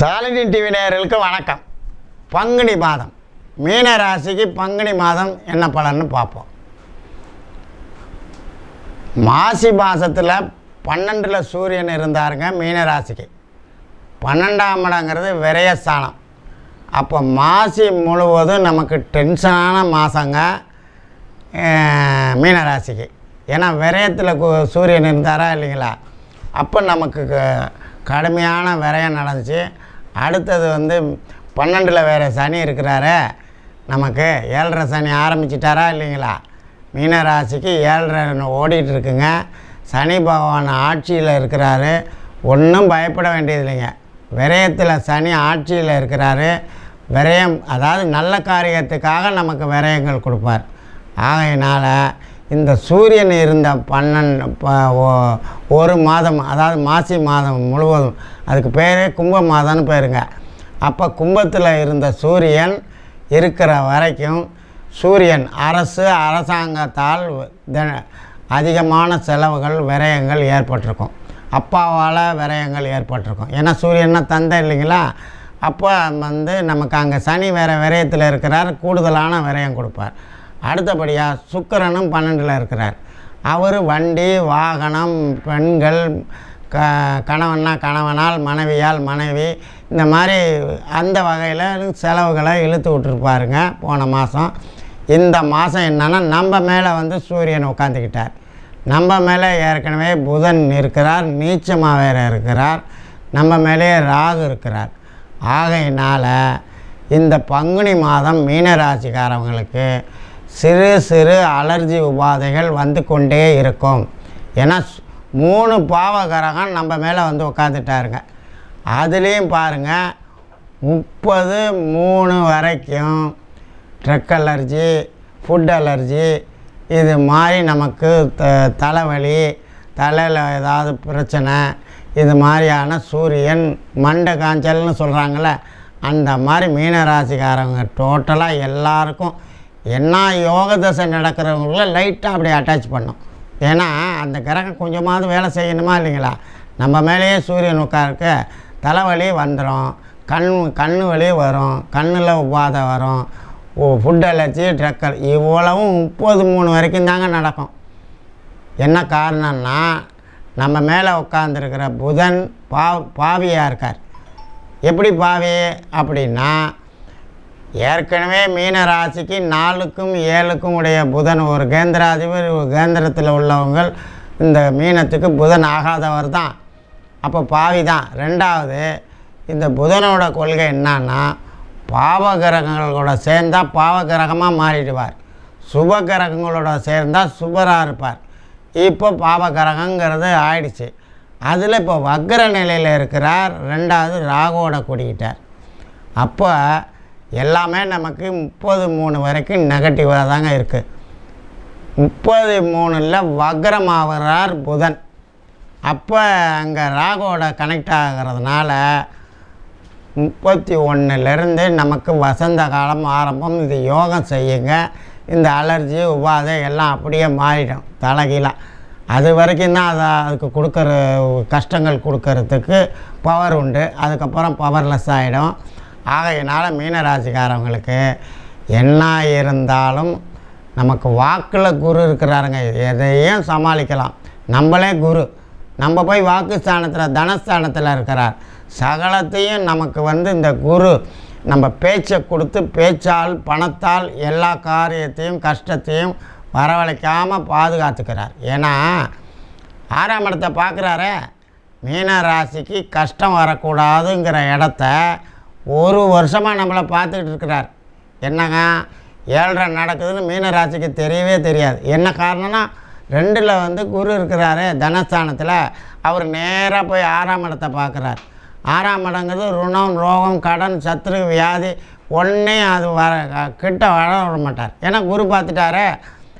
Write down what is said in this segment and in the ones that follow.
Shalini TV நேயர்களுக்கு வணக்கம். பங்குனி மாதம். மீன ராசிக்கு பங்குனி மாதம் என்ன பலன்னு பார்ப்போம். மாசி மாதத்தில் பன்னெண்டில் சூரியன் இருந்தாருங்க மீன ராசிக்கு. பன்னெண்டாம் இடங்கிறது விரயஸ்தானம் அப்போ மாசி முழுவதும் நமக்கு டென்ஷனான மாதங்க மீன ராசிக்கு. ஏன்னா விரயத்தில் சூரியன் இருந்தாரா இல்லைங்களா? அப்போ நமக்கு கடுமையான விரயம் நடந்துச்சு. அடுத்தது வந்து பன்னெண்டில் வேறு சனி இருக்கிறாரு நமக்கு ஏழரை சனி ஆரம்பிச்சிட்டாரா இல்லைங்களா? மீன ராசிக்கு ஏழரை ஓடிட்டு இருக்குங்க. சனி பகவான் ஆட்சியில் இருக்கிறாரு. ஒன்றும் பயப்பட வேண்டியதில்லைங்க விரயத்தில் சனி ஆட்சியில் இருக்கிறாரு. விரயம் அதாவது நல்ல காரியத்துக்காக நமக்கு விரயங்கள் கொடுப்பார். ஆகையினால் இந்த சூரியன் இருந்த பன்னெண்டு ப ஒரு மாதம் அதாவது மாசி மாதம் முழுவதும் அதுக்கு பேரே கும்ப மாதம்னு பேருங்க. அப்போ கும்பத்தில் இருந்த சூரியன் இருக்கிற வரைக்கும் சூரியன் அரசு அரசாங்கத்தால் அதிகமான செலவுகள் விரயங்கள் ஏற்பட்டிருக்கும். அப்பாவால் விரயங்கள் ஏற்பட்டிருக்கும். ஏன்னா சூரியன்னா தந்தை இல்லைங்களா? அப்போ வந்து நமக்கு அங்கே சனி வேறு விரயத்தில் இருக்கிறார் கூடுதலான விரயம் கொடுப்பார். அடுத்தபடியாக சுக்கிரனும் பன்னெண்டில் இருக்கிறார். அவர் வண்டி வாகனம் பெண்கள் க கணவன்னா கணவனால் மனைவியால் மனைவி இந்த மாதிரி அந்த வகையில் செலவுகளை இழுத்து விட்டுருப்பாருங்க போன மாதம் இந்த மாதம் என்னன்னா நம்ம மேலே வந்து சூரியன் உட்காந்துக்கிட்டார் நம்ம மேலே ஏற்கனவே புதன் இருக்கிறார் நீச்சமாக வேறு இருக்கிறார். நம்ம மேலேயே ராகு இருக்கிறார். ஆகையினால் இந்த பங்குனி மாதம் மீனராசிக்காரவங்களுக்கு சிறு சிறு அலர்ஜி உபாதைகள் வந்து கொண்டே இருக்கும். ஏன்னா மூணு பாவகரகம் நம்ம மேலே வந்து உட்காந்துட்டாருங்க அதுலேயும் பாருங்கள் முப்பது மூணு வரைக்கும் ட்ரக் அலர்ஜி ஃபுட் அலர்ஜி இது மாதிரி நமக்கு த தலைவலி தலையில் ஏதாவது பிரச்சனை இது மாதிரியான சூரியன் மண்டை காய்ச்சல்னு சொல்கிறாங்களே அந்த மாதிரி மீனராசிக்காரங்க டோட்டலாக எல்லாருக்கும் என்ன யோக தசை நடக்கிறவங்கள லைட்டாக அப்படியே அட்டாச் பண்ணும் ஏன்னா அந்த கிரகம் கொஞ்சமாவது வேலை செய்யணுமா இல்லைங்களா? நம்ம மேலேயே சூரியன் உட்காருக்கு தலைவலி வந்துடும் கண் கண் வலி வரும் கண்ணில் உபாதை வரும் ஃபுட் அலர்ஜி ட்ரக்கல் இவ்வளவும் முப்பது மூணு வரைக்கும் தாங்க நடக்கும். என்ன காரணம்னா நம்ம மேலே உட்காந்துருக்கிற புதன் பா பாவியாக இருக்கார். எப்படி பாவி? அப்படின்னா ஏற்கனவே மீன ராசிக்கு நாலுக்கும் ஏழுக்கும் உடைய புதன் ஒரு கேந்திராதிபதி ஒரு கேந்திரத்தில் உள்ளவங்க இந்த மீனத்துக்கு புதன் ஆகாதவர் தான். அப்போ பாவி தான். ரெண்டாவது இந்த புதனோட கொள்கை என்னன்னா பாவகிரகங்களோட சேர்ந்தால் பாவகிரகமாக மாறிடுவார். சுப கிரகங்களோட சேர்ந்தால் சுபராக இருப்பார். இப்போ பாவகிரகங்கிறது ஆயிடுச்சு. அதில் இப்போ வக்ர நிலையில் இருக்கிறார். ரெண்டாவது ராகுவோட குடிக்கிட்டார். அப்போ எல்லாமே நமக்கு முப்பது மூணு வரைக்கும் நெகட்டிவாக தாங்க இருக்குது முப்பது மூணில் வக்ரமாகிறார் புதன். அப்போ அங்கே ராகோட கனெக்ட் ஆகிறதுனால முப்பத்தி ஒன்றுலேருந்து நமக்கு வசந்த காலம் ஆரம்பம். இது யோகம் செய்யுங்க. இந்த அலர்ஜி உபாதை எல்லாம் அப்படியே மாறிடும் தலைகீழாக அது வரைக்கும் தான் அதை அதுக்கு கொடுக்குற கஷ்டங்கள் கொடுக்கறதுக்கு பவர் உண்டு. அதுக்கப்புறம் பவர்லெஸ் ஆகிடும் ஆகையினால் மீனராசிக்காரவங்களுக்கு என்ன இருந்தாலும் நமக்கு வாக்கில் குரு இருக்கிறாருங்க. எதையும் சமாளிக்கலாம். நம்மளே குரு. நம்ம போய் வாக்குஸ்தானத்தில் தனஸ்தானத்தில் இருக்கிறார். சகலத்தையும் நமக்கு வந்து இந்த குரு நம்ம பேச்சை கொடுத்து பேச்சால் பணத்தால் எல்லா காரியத்தையும் கஷ்டத்தையும் வரவழைக்காமல் பாதுகாத்துக்கிறார். ஏன்னா ஆறாம் இடத்தை பார்க்குறாரே. மீன ராசிக்கு கஷ்டம் வரக்கூடாதுங்கிற இடத்த ஒரு வருஷமாக நம்மளை பார்த்துக்கிட்டு இருக்கிறார். என்னங்க? ஏழரை நடக்குதுன்னு மீன ராசிக்கு தெரியவே தெரியாது. என்ன காரணம்னா ரெண்டில் வந்து குரு இருக்கிறாரு தனஸ்தானத்தில். அவர் நேராக போய் ஆறாம் இடத்தை பார்க்குறார். ஆறாம் இடங்கிறது ருணம் ரோகம் கடன் சத்ரு வியாதி ஒன்றே அது வர கிட்ட வர விட மாட்டார் ஏன்னா குரு பார்த்துட்டாரே.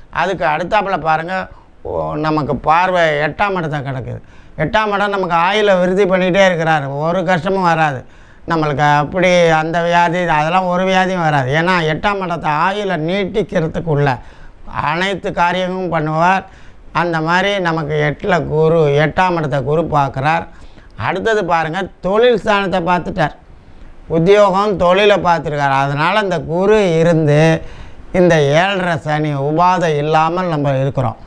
அதுக்கு அடுத்தாப்புல பாருங்கள் ஓ, நமக்கு பார்வை எட்டாம் இடத்தை கிடக்குது. எட்டாம் இடம் நமக்கு ஆயில விருத்தி பண்ணிகிட்டே இருக்கிறாரு. ஒரு கஷ்டமும் வராது. நம்மளுக்கு அப்படி அந்த வியாதி அதெல்லாம் ஒரு வியாதியும் வராது. ஏன்னா எட்டாம் இடத்தை ஆயுள நீட்டிக்கிறதுக்குள்ள அனைத்து காரியமும் பண்ணுவார். அந்த மாதிரி நமக்கு எட்டில் குரு எட்டாம் இடத்தை குரு பார்க்குறார். அடுத்தது பாருங்கள் தொழில் ஸ்தானத்தை பார்த்துட்டார். உத்தியோகம் தொழிலை பார்த்துருக்கார். அதனால் அந்த குரு இருந்து இந்த ஏழரை சனி உபாதை இல்லாமல் நம்ம இருக்கிறோம்.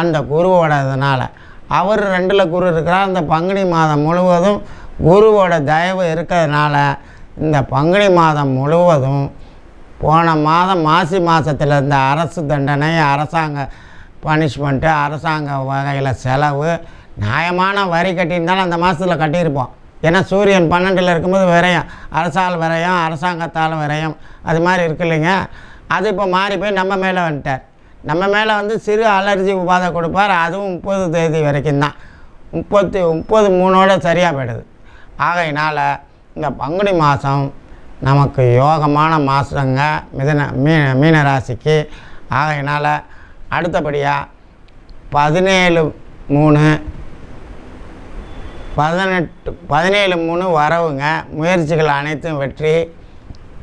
அந்த குருவோட இதனால் அவர் ரெண்டில் குரு இருக்கிறார். அந்த பங்குனி மாதம் முழுவதும் குருவோட தயவு இருக்கிறதுனால இந்த பங்குனி மாதம் முழுவதும் போன மாதம் மாசி மாதத்தில் இந்த அரசு தண்டனை அரசாங்க பனிஷ்மெண்ட்டு அரசாங்க வகையில் செலவு நியாயமான வரி கட்டியிருந்தாலும் அந்த மாதத்தில் கட்டியிருப்போம். ஏன்னா சூரியன் பன்னெண்டில் இருக்கும்போது விரையும் அரசால் விரையும் அரசாங்கத்தால் விரையும் அது மாதிரி இருக்கு இல்லைங்க. அது இப்போ மாறி போய் நம்ம மேலே வந்துட்டார். நம்ம மேலே வந்து சிறு அலர்ஜி உபாதை கொடுப்பார். அதுவும் முப்பது தேதி வரைக்கும் தான் முப்பத்தி முப்பது மூணோட சரியாக போயிடுது. ஆகையினால் இந்த பங்குனி மாதம் நமக்கு யோகமான மாதங்க மிதன மீன மீன ராசிக்கு ஆகையினால் அடுத்தபடியாக பதினேழு மூணு பதினெட்டு பதினேழு மூணு வரவுங்க. முயற்சிகள் அனைத்தும் வெற்றி.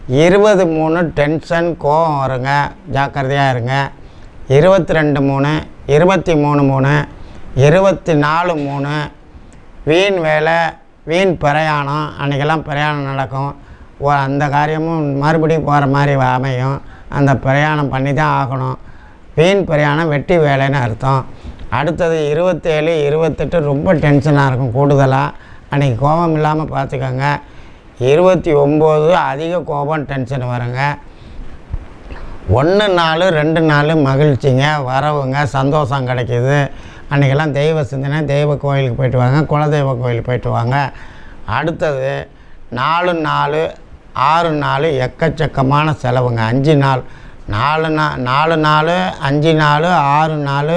இருபது மூணு டென்ஷன் கோவம் வருங்க. ஜாக்கிரதையாக இருங்க. இருபத்தி ரெண்டு மூணு இருபத்தி மூணு மூணு இருபத்தி நாலு மூணு. வீண் வேலை வீண் பிரயாணம் அன்றைக்கெல்லாம் பிரயாணம் நடக்கும். ஓ அந்த காரியமும் மறுபடியும் போகிற மாதிரி அமையும். அந்த பிரயாணம் பண்ணி தான் ஆகணும். வீண் பிரயாணம் வெட்டி வேலைன்னு அர்த்தம். அடுத்தது இருபத்தேழு இருபத்தெட்டு ரொம்ப டென்ஷனாக இருக்கும் கூடுதலாக அன்றைக்கி கோபம் இல்லாமல் பார்த்துக்கோங்க. இருபத்தி ஒம்பது அதிக கோபம் டென்ஷன் வருங்க. ஒன்று நாள் ரெண்டு நாள் மகிழ்ச்சிங்க வரவுங்க சந்தோஷம் கிடைக்கிது. அன்றைக்கெல்லாம் தெய்வ சிந்தனை தெய்வ கோயிலுக்கு போயிட்டு வாங்க குலதெய்வ கோயிலுக்கு போயிட்டு வாங்க. அடுத்தது நாலு நாலு ஆறு நாள் எக்கச்சக்கமான செலவுங்க. அஞ்சு நாள் நாலு நா நாலு நாள் அஞ்சு நாள் ஆறு நாள்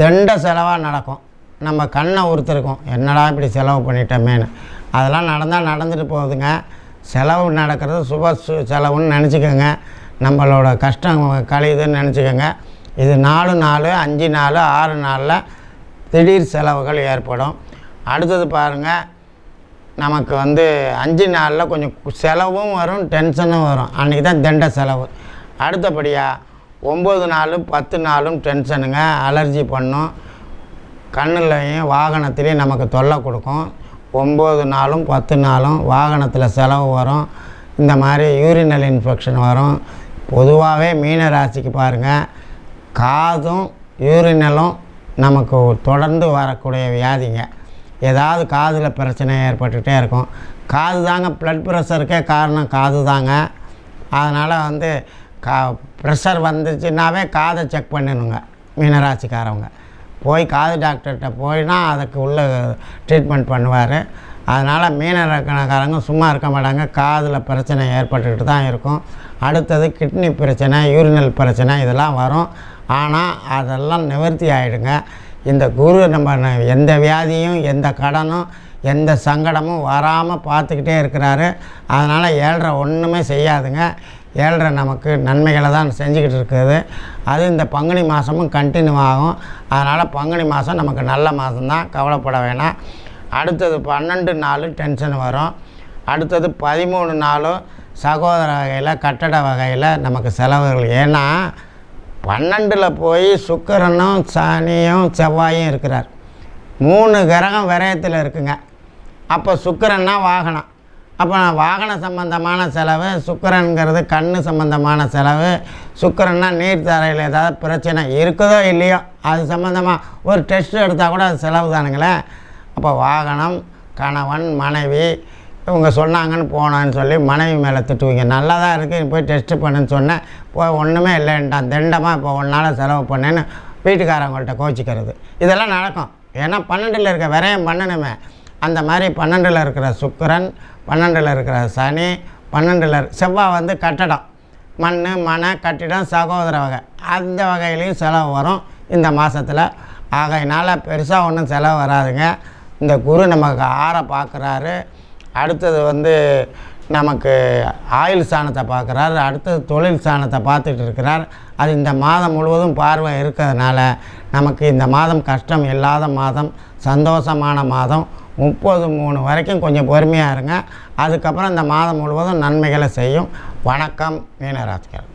தெண்ட செலவாக நடக்கும். நம்ம கண்ணை ஒருத்தருக்கும் என்னடா இப்படி செலவு பண்ணிட்டோமேன்னு. அதெல்லாம் நடந்தால் நடந்துட்டு போகுதுங்க. செலவு நடக்கிறது சுப செலவுன்னு நினச்சிக்கோங்க. நம்மளோட கஷ்டம் கழியுதுன்னு நினச்சிக்கோங்க. இது நாலு நாள் அஞ்சு நாள் ஆறு நாளில் திடீர் செலவுகள் ஏற்படும். அடுத்தது பாருங்கள் நமக்கு வந்து அஞ்சு நாளில் கொஞ்சம் செலவும் வரும் டென்ஷனும் வரும். அன்றைக்கி தான் தண்ட செலவு. அடுத்தபடியாக ஒம்பது நாளும் பத்து நாளும் டென்ஷனுங்க. அலர்ஜி பண்ணும். கண்ணுலையும் வாகனத்துலேயும் நமக்கு தொல்லை கொடுக்கும். ஒம்பது நாளும் பத்து நாளும் வாகனத்தில் செலவு வரும். இந்த மாதிரி யூரினல் இன்ஃபெக்ஷன் வரும். பொதுவாகவே மீன ராசிக்கு பாருங்கள் காதும் யூரினலும் நமக்கு தொடர்ந்து வரக்கூடிய வியாதிங்க. ஏதாவது காதில் பிரச்சனை ஏற்பட்டுகிட்டே இருக்கும். காது தாங்க ப்ளட் ப்ரெஷருக்கே காரணம் காது தாங்க. அதனால் வந்து கா ப்ரெஷர் வந்துச்சுன்னாவே காதை செக் பண்ணணுங்க மீனராசிக்காரவங்க. போய் காது டாக்டர்கிட்ட போயினா அதுக்கு உள்ள ட்ரீட்மெண்ட் பண்ணுவார். அதனால் மீனரக்கணக்காரங்க சும்மா இருக்க மாட்டாங்க. காதில் பிரச்சனை ஏற்பட்டுக்கிட்டு தான் இருக்கும். அடுத்தது கிட்னி பிரச்சனை யூரினல் பிரச்சனை இதெல்லாம் வரும். ஆனால் அதெல்லாம் நிவர்த்தி ஆகிடுங்க இந்த குரு நம்ம எந்த வியாதியும் எந்த கடனும் எந்த சங்கடமும் வராமல் பார்த்துக்கிட்டே இருக்கிறாரு. அதனால் ஏழ்ரை ஒன்றுமே செய்யாதுங்க. ஏழ்ற நமக்கு நன்மைகளை தான் செஞ்சுக்கிட்டு இருக்குது. அது இந்த பங்குனி மாதமும் கண்டினியூ ஆகும். அதனால் பங்குனி மாதம் நமக்கு நல்ல மாதம்தான் கவலைப்பட வேணாம். அடுத்தது பன்னெண்டு நாளும் டென்ஷன் வரும். அடுத்தது பதிமூணு நாளும் சகோதர வகையில் கட்டட வகையில் நமக்கு செலவுகள். ஏன்னா பன்னெண்டில் போய் சுக்கரனும் சனியும் செவ்வாயும் இருக்கிறார். மூணு கிரகம் விரயத்தில் இருக்குங்க. அப்போ சுக்கரன்னா வாகனம். அப்போ வாகன சம்பந்தமான செலவு சுக்கரனுங்கிறது கண் சம்பந்தமான செலவு சுக்கிரன்னா நீர்த்தரையில் ஏதாவது பிரச்சனை இருக்குதோ இல்லையோ அது சம்மந்தமாக ஒரு டெஸ்ட் எடுத்தால் கூட அது செலவு தானுங்களே. அப்போ வாகனம் கணவன் மனைவி இவங்க சொன்னாங்கன்னு போனான்னு சொல்லி மனைவி மேலே திட்டுவீங்க. நல்லா தான் இருக்குது போய் டெஸ்ட்டு பண்ணுன்னு சொன்னேன். போய் ஒன்றுமே இல்லைன்ட்டான். திண்டமாக இப்போ ஒன்றால் செலவு பண்ணேன்னு வீட்டுக்காரவங்கள்ட்ட கோச்சிக்கிறது. இதெல்லாம் நடக்கும். ஏன்னா பன்னெண்டில் இருக்க விரயம் பண்ணணுமே. அந்த மாதிரி பன்னெண்டில் இருக்கிற சுக்கிரன் பன்னெண்டில் இருக்கிற சனி பன்னெண்டில் செவ்வாய் வந்து கட்டடம். மண் மனை கட்டிடம் சகோதர வகை. அந்த வகையிலையும் செலவு வரும் இந்த மாதத்தில் ஆகையினால் பெருசாக ஒன்றும் செலவு வராதுங்க. இந்த குரு நமக்கு ஆற பார்க்குறாரு அடுத்தது வந்து நமக்கு ஆயுள் சாணத்தை பார்க்குறாரு அடுத்தது தொழில் சாணத்தை பார்த்துட்டு இருக்கிறார். அது இந்த மாதம் முழுவதும் பார்வை இருக்கிறதுனால நமக்கு இந்த மாதம் கஷ்டம் இல்லாத மாதம் சந்தோஷமான மாதம் முப்பது மூணு வரைக்கும் கொஞ்சம் பொறுமையாக இருங்க. அதுக்கப்புறம் இந்த மாதம் முழுவதும் நன்மைகளை செய்யும். வணக்கம் மீனராசிகள்